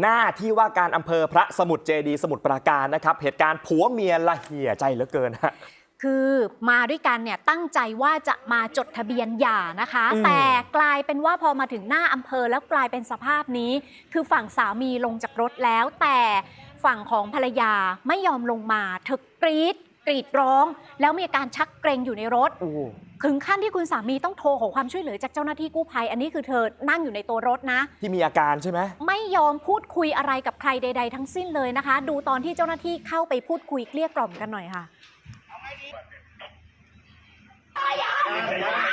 หน้าที่ว่าการอำเภอพระสมุทรเจดีย์สมุทรปราการนะครับ เหตุการณ์ผัวเมียละเหี่ยใจเหลือเกินฮะ คือมาด้วยกันเนี่ยตั้งใจว่าจะมาจดทะเบียนหย่านะคะ อืม แต่กลายเป็นว่าพอมาถึงหน้าอำเภอแล้วกลายเป็นสภาพนี้ คือฝั่งสามีลงจากรถแล้ว แต่ฝั่งของภรรยาไม่ยอมลงมาเธอกรีดกรีดร้อง แล้วมีอาการชักเกรงอยู่ในรถ โอ้ ถึงขั้นที่คุณสามีต้องโทรขอความช่วยเหลือจากเจ้าหน้าที่กู้ภัย อันนี้คือเธอนั่งอยู่ในตัวรถนะ ที่มีอาการใช่ไหมไม่ยอมพูดคุยอะไรกับใครใด ๆ ทั้งสิ้นเลยนะคะ ดูตอนที่เจ้าหน้าที่เข้าไปพูดคุยเกลี้ยกล่อมกันหน่อยค่ะไ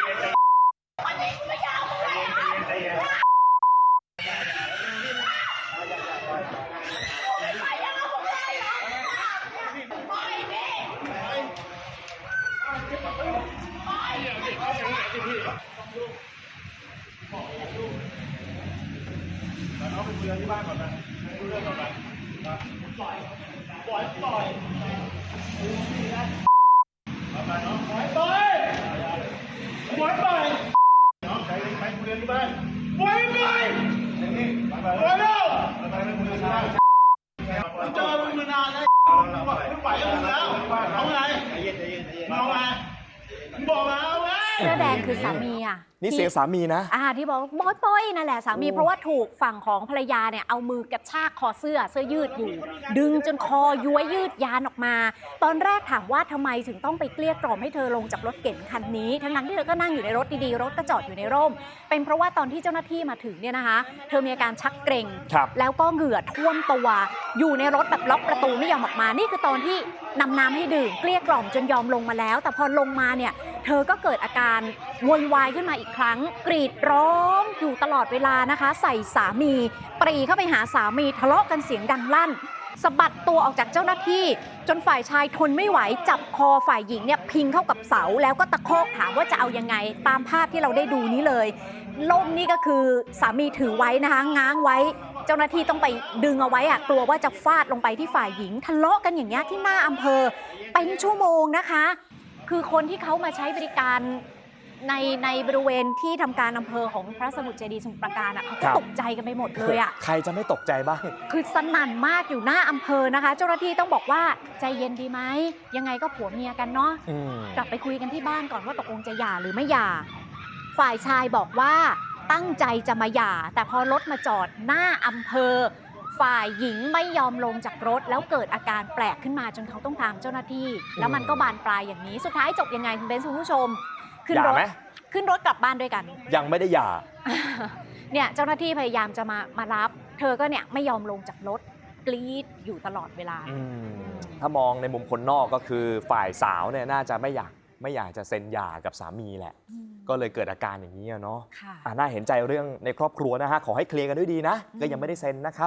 ว้ไปไว้แล้วเจอมึงมานานแล้วไม่ไหวกับมึงแล้วเอาไงเอาไงมึงบอกมา เอาไงเสื้อแดงคือสามีอะนี่ที่เสียงสามีนะอ่าที่บอกว่าบอยปอยนั่นแหละสามีโอ้เพราะว่าถูกฝั่งของภรรยาเนี่ยเอามือกระชากคอเสื้อเสื้อยืดอยู่ ดึงจนคอย้วยยืดยานออกมา ตอนแรกถามว่าทำไมถึงต้องไปเกลี้ยกล่อมให้เธอลงจากรถเก๋งคันนี้ ทั้งนั้นที่เธอก็นั่งอยู่ในรถดีๆรถก็จอดอยู่ในร่ม เป็นเพราะว่าตอนที่เจ้าหน้าที่มาถึงเนี่ยนะคะ เธอมีอาการชักเกร็งครับแล้วก็เหงื่อท่วมตัวอยู่ในรถแบบล็อกประตูไม่ยอมออกมา นี่คือตอนที่นำน้ำให้ดื่มเกลี้ยกล่อมจนยอมลงมาแล้ว แต่พอลงมาเนี่ย เธอก็เกิดอาการโวยวายขึ้นมาอีกครั้ง กรีดร้องอยู่ตลอดเวลานะคะ ใส่สามี ปรีเข้าไปหาสามีทะเลาะกันเสียงดังลั่นสะบัดตัวออกจากเจ้าหน้าที่ จนฝ่ายชายทนไม่ไหว จับคอฝ่ายหญิงเนี่ยพิงเข้ากับเสา แล้วก็ตะคอกถามว่าจะเอายังไง ตามภาพที่เราได้ดูนี้เลยล่มนี่ก็คือสามีถือไว้นะคะง้างไว้ เจ้าหน้าที่ต้องไปดึงเอาไว้อะกลัวว่าจะฟาดลงไปที่ฝ่ายหญิง ทะเลาะกันอย่างเงี้ยที่หน้าอำเภอ เป็นชั่วโมงนะคะ คือคนที่เขามาใช้บริการในในบริเวณที่ทำการอำเภอของพระสมุทรเจดีย์สมุทรปราการอะเขาคก็รับตกใจกันไปหมดเลยอะใครจะไม่ตกใจบ้าง คือสนั่นมากอยู่หน้าอำเภอนะคะ เจ้าหน้าที่ต้องบอกว่าใจเย็นดีไหม ยังไงก็ผัวเมียกันเนาะอืมกลับไปคุยกันที่บ้านก่อนว่าตกลงจะหย่าหรือไม่หย่า ฝ่ายชายบอกว่าตั้งใจจะมาหย่า แต่พอรถมาจอดหน้าอำเภอ ฝ่ายหญิงไม่ยอมลงจากรถ แล้วเกิดอาการแปลกขึ้นมาจนเขาต้องตามเจ้าหน้าที่ แล้วมันก็บานปลายอย่างนี้สุดท้ายจบยังไงคุณเบนซ์คุณผู้ชม ขึ้นหย่ารถไหมขึ้นรถกลับบ้านด้วยกัน ยังไม่ได้หย่า เนี่ยเจ้าหน้าที่พยายามจะมามารับ เธอก็เนี่ยไม่ยอมลงจากรถกรีดอยู่ตลอดเวลา อืมถ้ามองในมุมคนนอกก็คือฝ่ายสาวเนี่ยน่าจะไม่อยากไม่อยากจะเซ็นหย่ากับสามีแหละ ก็เลยเกิดอาการอย่างนี้อะเนาะค่ะ อะน่าเห็นใจเรื่องในครอบครัวนะฮะขอให้เคลียร์กันด้วยดีนะ ก็ยังไม่ได้เซ็นนะครับ